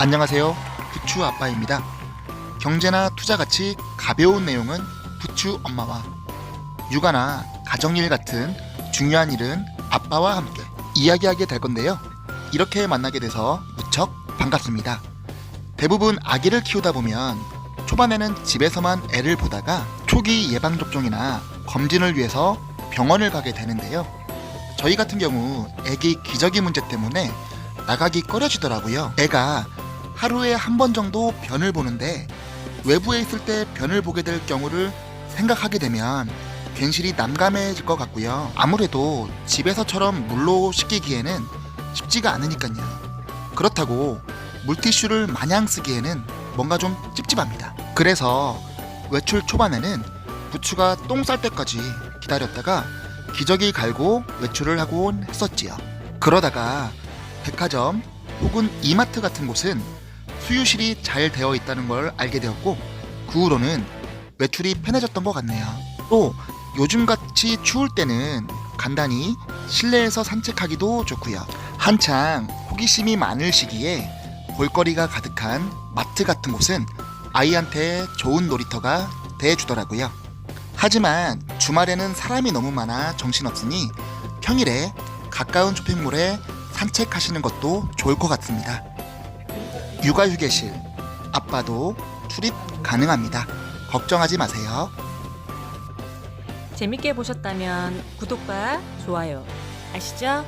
안녕하세요. 부추 아빠입니다. 경제나 투자 같이 가벼운 내용은 부추 엄마와 육아나 가정일 같은 중요한 일은 아빠와 함께 이야기하게 될 건데요. 이렇게 만나게 돼서 무척 반갑습니다. 대부분 아기를 키우다 보면 초반에는 집에서만 애를 보다가 초기 예방접종이나 검진을 위해서 병원을 가게 되는데요. 저희 같은 경우 애기 기저귀 문제 때문에 나가기 꺼려지더라고요. 애가 하루에 한 번 정도 변을 보는데 외부에 있을 때 변을 보게 될 경우를 생각하게 되면 괜시리 난감해질 것 같고요. 아무래도 집에서처럼 물로 씻기기에는 쉽지가 않으니까요. 그렇다고 물티슈를 마냥 쓰기에는 뭔가 좀 찝찝합니다. 그래서 외출 초반에는 부추가 똥 쌀 때까지 기다렸다가 기저귀 갈고 외출을 하곤 했었지요. 그러다가 백화점 혹은 이마트 같은 곳은 수유실이 잘 되어 있다는 걸 알게 되었고 그 후로는 외출이 편해졌던 것 같네요. 또 요즘같이 추울 때는 간단히 실내에서 산책하기도 좋고요. 한창 호기심이 많을 시기에 볼거리가 가득한 마트 같은 곳은 아이한테 좋은 놀이터가 돼주더라고요. 하지만 주말에는 사람이 너무 많아 정신없으니 평일에 가까운 쇼핑몰에 산책하시는 것도 좋을 것 같습니다. 육아휴게실 아빠도 출입 가능합니다. 걱정하지 마세요. 재밌게 보셨다면 구독과 좋아요 아시죠?